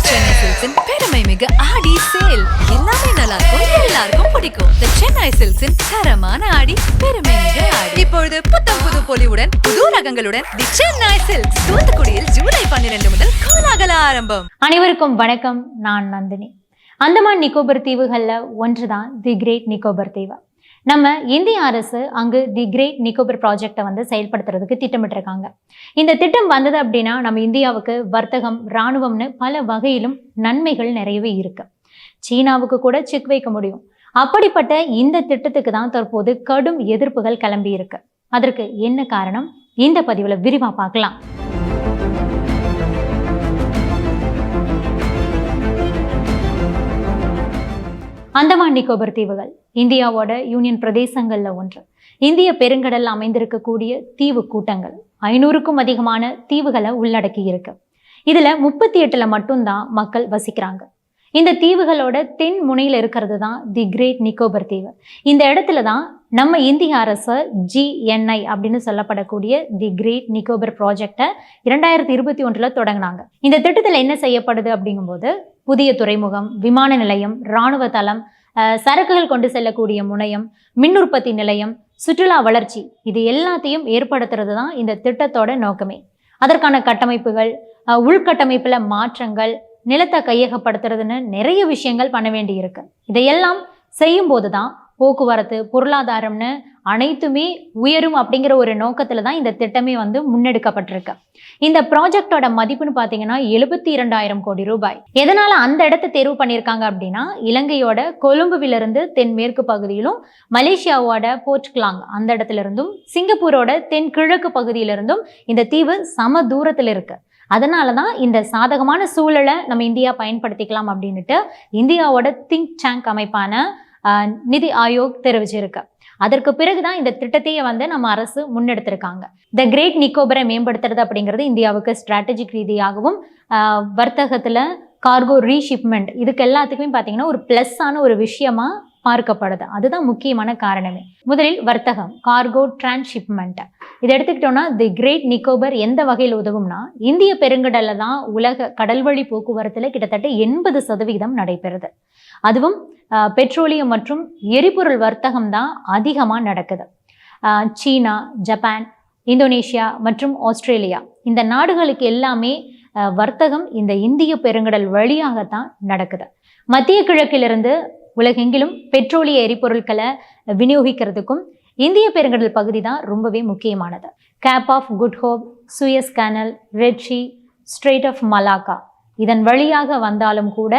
சென்னை சில்க்ஸின் பெருமை மிக ஆடி சேல். எல்லாமே நல்லா இருக்கும் எல்லாருக்கும் பிடிக்கும். சென்னை சில்க்ஸின் தரமான ஆடி பெருமை ஆடி. இப்பொழுது புத்தம் புது பொலிவுடன் புது ரகங்களுடன் தி சென்னை சில்க்ஸ். தூத்துக்குடியில் ஜூலை பன்னிரண்டு முதல் கோலாகல ஆரம்பம். அனைவருக்கும் வணக்கம். நான் நந்தினி. அந்தமான் நிக்கோபர் தீவுகளில் ஒன்றுதான் தி கிரேட் நிக்கோபர் தீவு. நம்ம இந்திய அரசு அங்கு தி கிரேட் நிக்கோபர் ப்ராஜெக்டை வந்து செயல்படுத்துறதுக்கு திட்டமிட்டிருக்காங்க. இந்த திட்டம் வந்தது அப்படின்னா நம்ம இந்தியாவுக்கு வர்த்தகம் இராணுவம்னு பல வகையிலும் நன்மைகள் நிறையவே இருக்கு. சீனாவுக்கு கூட செக் வைக்க முடியும். அப்படிப்பட்ட இந்த திட்டத்துக்கு தான் தற்போது கடும் எதிர்ப்புகள் கிளம்பி இருக்கு அதற்கு என்ன காரணம்? இந்த பதிவில் விரிவாக பார்க்கலாம். அந்தமான் நிக்கோபர் தீவுகள் இந்தியாவோட யூனியன் பிரதேசங்கள்ல ஒன்று. இந்திய பெருங்கடல் அமைந்திருக்கக்கூடிய தீவு கூட்டங்கள் ஐநூறுக்கும் அதிகமான தீவுகளை உள்ளடக்கி இருக்கு இதுல முப்பத்தி எட்டுல மட்டும்தான் மக்கள் வசிக்கிறாங்க. இந்த தீவுகளோட தென் முனையில் இருக்கிறது தான் தி கிரேட் நிக்கோபர் தீவு. இந்த இடத்துல தான் நம்ம இந்திய அரசு ஜிஎன்ஐ அப்படின்னு சொல்லப்படக்கூடிய தி கிரேட் நிக்கோபர் ப்ராஜெக்டை இரண்டாயிரத்தி இருபத்தி ஒன்றில் தொடங்கினாங்க. இந்த திட்டத்தில் என்ன செய்யப்படுது அப்படிங்கும்போது புதிய துறைமுகம் விமான நிலையம் இராணுவ தளம் சரக்குகள் கொண்டு செல்லக்கூடிய முனையம் மின் உற்பத்தி நிலையம் சுற்றுலா வளர்ச்சி இது எல்லாத்தையும் ஏற்படுத்துறது தான் இந்த திட்டத்தோட நோக்கமே. அதற்கான கட்டமைப்புகள் உள்கட்டமைப்பில் மாற்றங்கள் நிலத்தை கையகப்படுத்துறதுன்னு நிறைய விஷயங்கள் பண்ண வேண்டி இருக்கு இதையெல்லாம் செய்யும்போது தான் போக்குவரத்து பொருளாதாரம்னு அனைத்துமே உயரும் அப்படிங்கிற ஒரு நோக்கத்துல தான் இந்த திட்டமே வந்து முன்னெடுக்கப்பட்டிருக்கு. இந்த ப்ராஜெக்டோட மதிப்புன்னு பார்த்தீங்கன்னா எழுபத்தி இரண்டாயிரம் கோடி ரூபாய். எதனால அந்த இடத்தை தேர்வு பண்ணியிருக்காங்க அப்படின்னா இலங்கையோட கொழும்புவிலிருந்து தென்மேற்கு பகுதியிலும் மலேசியாவோட போர்ட்கிளாங் அந்த இடத்துல இருந்தும் சிங்கப்பூரோட தென்கிழக்கு பகுதியிலிருந்தும் இந்த தீவு சம தூரத்தில் இருக்கு அதனால தான் இந்த சாதகமான சூழலை நம்ம இந்தியா பயன்படுத்திக்கலாம் அப்படின்னுட்டு இந்தியாவோட திங்க் டேங்க் அமைப்பான நிதி ஆயோக் தெரிவிச்சிருக்கு. அதற்கு பிறகுதான் இந்த திட்டத்தையே வந்து நம்ம அரசு முன்னெடுத்திருக்காங்க. த கிரேட் நிக்கோபரை மேம்படுத்துறது அப்படிங்கிறது இந்தியாவுக்கு ஸ்ட்ராட்டஜிக் ரீதியாகவும் வர்த்தகத்தில் கார்கோ ரீஷிப்மெண்ட் இதுக்கு எல்லாத்துக்குமே பார்த்தீங்கன்னா ஒரு ப்ளஸ்ஸான ஒரு விஷயமா பார்க்கப்படுது. அதுதான் முக்கியமான காரணமே. முதலில் வர்த்தகம் கார்கோ டிரான்ஸ்ஷிப்மெண்ட் இதை எடுத்துக்கிட்டோம்னா தி கிரேட் நிக்கோபர் எந்த வகையில் உதவும்னா இந்திய பெருங்கடலில் தான் உலக கடல்வழி போக்குவரத்தில் கிட்டத்தட்ட எண்பது சதவிகிதம் நடைபெறுது. அதுவும் பெட்ரோலியம் மற்றும் எரிபொருள் வர்த்தகம் தான் அதிகமாக நடக்குது. சீனா ஜப்பான் இந்தோனேஷியா மற்றும் ஆஸ்திரேலியா இந்த நாடுகளுக்கு எல்லாமே வர்த்தகம் இந்த இந்திய பெருங்கடல் வழியாகத்தான் நடக்குது. மத்திய கிழக்கிலிருந்து உலகெங்கிலும் பெட்ரோலிய எரிபொருட்களை விநியோகிக்கிறதுக்கும் இந்திய பெருங்கடல் பகுதி தான் ரொம்பவே முக்கியமானது. Cape of Good Hope Suez Canal Red Sea Strait of Malacca இதன் வழியாக வந்தாலும் கூட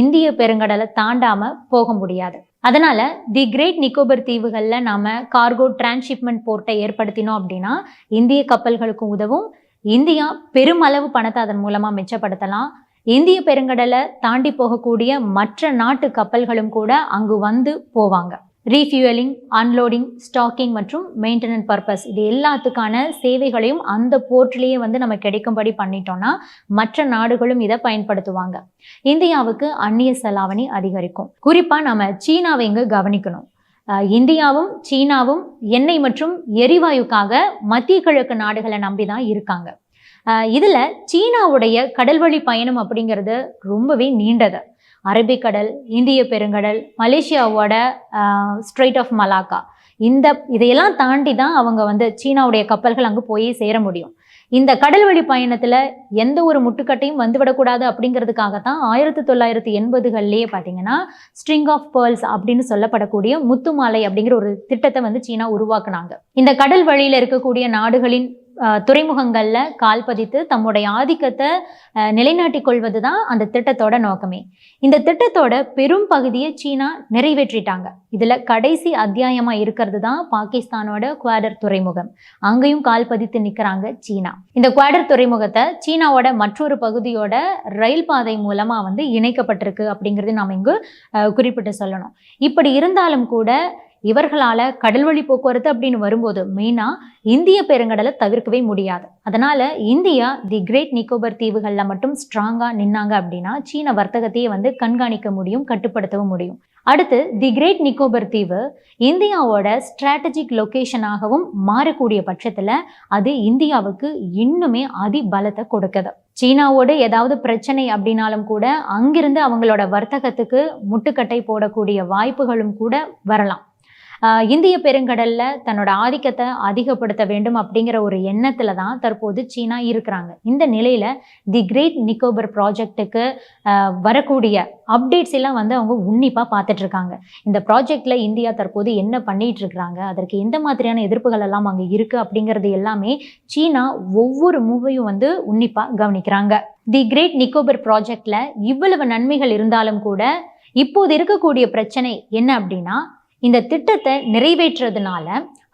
இந்திய பெருங்கடலை தாண்டாம போக முடியாது. அதனால தி கிரேட் நிக்கோபர் தீவுகளில் நாம கார்கோ டிரான்ஸ்ஷிப்மெண்ட் போர்ட்டை ஏற்படுத்தினோம் அப்படின்னா இந்திய கப்பல்களுக்கும் உதவும். இந்தியா பெருமளவு பணத்தை அதன் மூலமா மிச்சப்படுத்தலாம். இந்திய பெருங்கடலை தாண்டி போகக்கூடிய மற்ற நாட்டு கப்பல்களும் கூட அங்கு வந்து போவாங்க. ரீஃபியூயலிங் அன்லோடிங் ஸ்டாக்கிங் மற்றும் மெயின்டெனன்ஸ் பர்பஸ் இது எல்லாத்துக்கான சேவைகளையும் அந்த போர்ட்லேயே வந்து நம்ம கிடைக்கும்படி பண்ணிட்டோம்னா மற்ற நாடுகளும் இதை பயன்படுத்துவாங்க. இந்தியாவுக்கு அந்நிய செலாவணி அதிகரிக்கும். குறிப்பாக நம்ம சீனாவை இங்கு கவனிக்கணும். இந்தியாவும் சீனாவும் எண்ணெய் மற்றும் எரிவாயுக்காக மத்திய கிழக்கு நாடுகளை நம்பி தான் இருக்காங்க இதில் சீனாவுடைய கடல்வழி பயணம் அப்படிங்கிறது ரொம்பவே நீண்டது. அரபிக்கடல் இந்திய பெருங்கடல் மலேசியாவோட ஸ்ட்ரெயிட் ஆஃப் மலாக்கா இந்த இதையெல்லாம் தாண்டி தான் அவங்க வந்து சீனாவுடைய கப்பல்கள் அங்கே போய் சேர முடியும். இந்த கடல்வழி பயணத்தில் எந்த ஒரு முட்டுக்கட்டையும் வந்துவிடக்கூடாது அப்படிங்கிறதுக்காக தான் ஆயிரத்தி தொள்ளாயிரத்தி எண்பதுகள்லேயே பார்த்தீங்கன்னா ஸ்ட்ரிங் ஆஃப் பேர்ல்ஸ் அப்படின்னு சொல்லப்படக்கூடிய முத்துமாலை அப்படிங்கிற ஒரு திட்டத்தை வந்து சீனா உருவாக்குனாங்க. இந்த கடல் வழியில் இருக்கக்கூடிய நாடுகளின் துறைமுகங்களில் கால் பதித்து தம்முடைய ஆதிக்கத்தை நிலைநாட்டிக் கொள்வது தான் அந்த திட்டத்தோட நோக்கமே. இந்த திட்டத்தோட பெரும் பகுதியை சீனா நிறைவேற்றிட்டாங்க. இதில் கடைசி அத்தியாயமாக இருக்கிறது தான் பாகிஸ்தானோட குவாடர் துறைமுகம். அங்கேயும் கால் பதித்து நிற்கிறாங்க சீனா. இந்த குவாடர் துறைமுகத்தை சீனாவோட மற்றொரு பகுதியோட ரயில் பாதை மூலமாக வந்து இணைக்கப்பட்டிருக்கு அப்படிங்கிறது நாம் இங்கு குறிப்பிட்டு சொல்லணும். இப்படி இருந்தாலும் கூட இவர்களால கடல்வழி போக்குவரத்து அப்படின்னு வரும்போது மெயினாக இந்திய பெருங்கடலை தவிர்க்கவே முடியாது. அதனால் இந்தியா தி கிரேட் நிக்கோபர் தீவுகளில் மட்டும் ஸ்ட்ராங்காக நின்னாங்க அப்படின்னா சீன வர்த்தகத்தையே வந்து கண்காணிக்க முடியும் கட்டுப்படுத்தவும் முடியும். அடுத்து தி கிரேட் நிக்கோபர் தீவு இந்தியாவோட ஸ்ட்ராட்டஜிக் லொக்கேஷனாகவும் மாறக்கூடிய பட்சத்தில் அது இந்தியாவுக்கு இன்னுமே அதி பலத்தை கொடுக்குது. சீனாவோடு ஏதாவது பிரச்சனை அப்படின்னாலும் கூட அங்கிருந்து அவங்களோட வர்த்தகத்துக்கு முட்டுக்கட்டை போடக்கூடிய வாய்ப்புகளும் கூட வரலாம். இந்திய பெருங்கடல்ல தன்னோட ஆதிக்கத்தை அதிகப்படுத்த வேண்டும் அப்படிங்கிற ஒரு எண்ணத்துல தான் தற்போது சீனா இருக்கிறாங்க. இந்த நிலையில தி கிரேட் நிக்கோபர் ப்ராஜெக்ட்டுக்கு வரக்கூடிய அப்டேட்ஸ் எல்லாம் வந்து அவங்க உன்னிப்பாக பார்த்துட்டு இருக்காங்க இந்த ப்ராஜெக்டில் இந்தியா தற்போது என்ன பண்ணிட்டு இருக்கிறாங்க அதற்கு எந்த மாதிரியான எதிர்ப்புகள் எல்லாம் அங்கே இருக்குது அப்படிங்கிறது எல்லாமே சீனா ஒவ்வொரு மூவையும் வந்து உன்னிப்பாக கவனிக்கிறாங்க. தி கிரேட் நிக்கோபர் ப்ராஜெக்டில் இவ்வளவு நன்மைகள் இருந்தாலும் கூட இப்போது இருக்கக்கூடிய பிரச்சனை என்ன அப்படின்னா இந்த திட்டத்தை நிறைவேற்றுறதுனால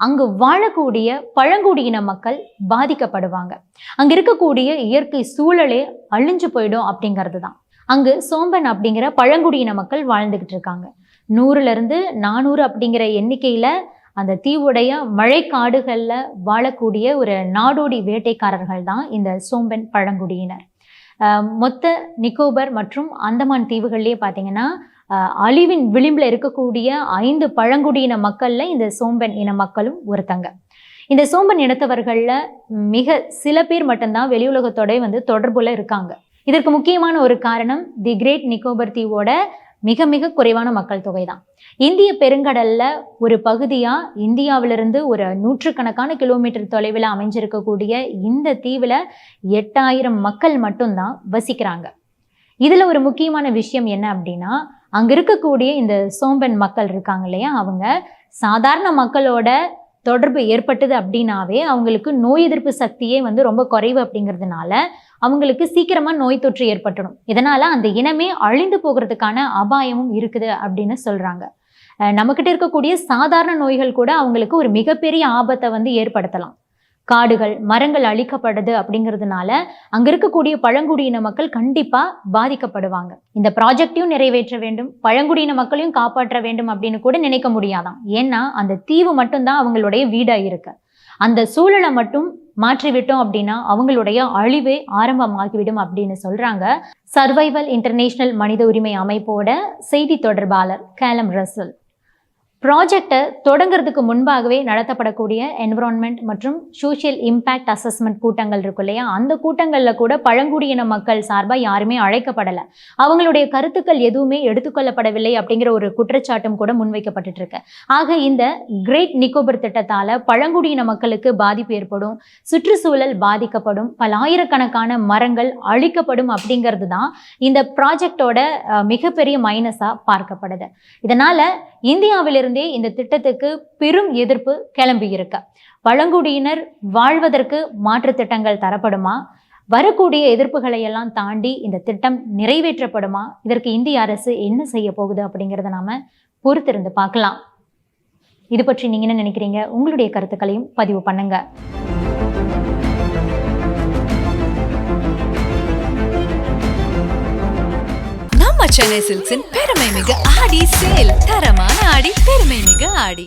அங்கு வாழக்கூடிய பழங்குடியின மக்கள் பாதிக்கப்படுவாங்க. அங்க இருக்கக்கூடிய இயற்கை சூழலே அழிஞ்சு போயிடும் அப்படிங்கிறது தான் அங்கு சோம்பன் அப்படிங்கிற பழங்குடியின மக்கள் வாழ்ந்துகிட்டு இருக்காங்க. நூறுலேருந்து நானூறு அப்படிங்கிற எண்ணிக்கையில் அந்த தீவுடைய மழைக்காடுகளில் வாழக்கூடிய ஒரு நாடோடி வேட்டைக்காரர்கள் தான் இந்த சோம்பன் பழங்குடியினர். மொத்த நிக்கோபர் மற்றும் அந்தமான் தீவுகள்லேயே பார்த்தீங்கன்னா அழிவின் விளிம்பில் இருக்கக்கூடிய ஐந்து பழங்குடியின மக்களில் இந்த சோம்பன் இன மக்களும் ஒருத்தங்க. இந்த சோம்பன் இனத்தவர்கள்ல மிக சில பேர் மட்டும்தான் வெளியுலகத்தோட வந்து தொடர்புல இருக்காங்க. இதற்கு முக்கியமான ஒரு காரணம் தி கிரேட் நிக்கோபர் தீவோட மிக மிக குறைவான மக்கள் தொகை தான். இந்திய பெருங்கடல்ல ஒரு பகுதியா இந்தியாவிலிருந்து ஒரு நூற்றுக்கணக்கான கிலோமீட்டர் தொலைவில் அமைஞ்சிருக்கக்கூடிய இந்த தீவுல எட்டாயிரம் மக்கள் மட்டும்தான் வசிக்கிறாங்க. இதுல ஒரு முக்கியமான விஷயம் என்ன அப்படின்னா அங்கே இருக்கக்கூடிய இந்த சோம்பன் மக்கள் இருக்காங்க இல்லையா அவங்க சாதாரண மக்களோட தொடர்பு ஏற்பட்டது அப்படின்னாவே அவங்களுக்கு நோய் எதிர்ப்பு சக்தியே வந்து ரொம்ப குறைவு அப்படிங்கிறதுனால அவங்களுக்கு சீக்கிரமாக நோய் தொற்று ஏற்பட்டுடும். இதனால் அந்த இனமே அழிந்து போகிறதுக்கான அபாயமும் இருக்குது அப்படின்னு சொல்கிறாங்க நம்மக்கிட்ட இருக்கக்கூடிய சாதாரண நோய்கள் கூட அவங்களுக்கு ஒரு மிகப்பெரிய ஆபத்தை வந்து ஏற்படுத்தலாம். காடுகள் மரங்கள் அழிக்கப்படுது அப்படிங்கிறதுனால அங்க இருக்கக்கூடிய பழங்குடியின மக்கள் கண்டிப்பா பாதிக்கப்படுவாங்க. இந்த ப்ராஜெக்டையும் நிறைவேற்ற வேண்டும் பழங்குடியின மக்களையும் காப்பாற்ற வேண்டும் அப்படின்னு கூட நினைக்க முடியாதாம். ஏன்னா அந்த தீவு மட்டும்தான் அவங்களுடைய வீடா இருக்கு. அந்த சூழலை மட்டும் மாற்றிவிட்டோம் அப்படின்னா அவங்களுடைய அழிவே ஆரம்பமாகிவிடும் அப்படின்னு சொல்றாங்க சர்வைவல் இன்டர்நேஷனல் மனித உரிமை அமைப்போட செய்தி தொடர்பாளர் கேலம் ரசல். ப்ராஜெக்டை தொடங்குறதுக்கு முன்பாகவே நடத்தப்படக்கூடிய என்விரான்மெண்ட் மற்றும் சோஷியல் இம்பேக்ட் அசஸ்மெண்ட் கூட்டங்கள் இருக்கும் இல்லையா? அந்த கூட்டங்களில் கூட பழங்குடியின மக்கள் சார்பாக யாருமே அழைக்கப்படலை. அவங்களுடைய கருத்துக்கள் எதுவுமே எடுத்துக்கொள்ளப்படவில்லை அப்படிங்கிற ஒரு குற்றச்சாட்டும் கூட முன்வைக்கப்பட்டுட்டு இருக்கு ஆக இந்த கிரேட் நிக்கோபர் திட்டத்தால் பழங்குடியின மக்களுக்கு பாதிப்பு ஏற்படும் சுற்றுச்சூழல் பாதிக்கப்படும் பல ஆயிரக்கணக்கான மரங்கள் அழிக்கப்படும் அப்படிங்கிறது தான் இந்த ப்ராஜெக்டோட மிகப்பெரிய மைனஸாக பார்க்கப்படுது. இதனால இந்தியாவிலிருந்து இந்த திட்டத்துக்கு பெரும் எதிர்ப்பு கிளம்பியிருக்கு. பழங்குடியினர் வாழ்வதற்கு மாற்று திட்டங்கள் தரப்படுமா? வரக்கூடிய எதிர்ப்புகளை எல்லாம் தாண்டி இந்த திட்டம் நிறைவேற்றப்படுமா? இதற்கு இந்திய அரசு என்ன செய்ய போகுது அப்படிங்கிறத நாம பொறுத்திருந்து பார்க்கலாம். இது பற்றி நீங்க என்ன நினைக்கிறீங்க? உங்களுடைய கருத்துக்களையும் பதிவு பண்ணுங்க. நம்ம சென்னை சில்க்ஸின் பெருமை மிக ஆடி சேல். தரமான ஆடி பெருமை மிக ஆடி.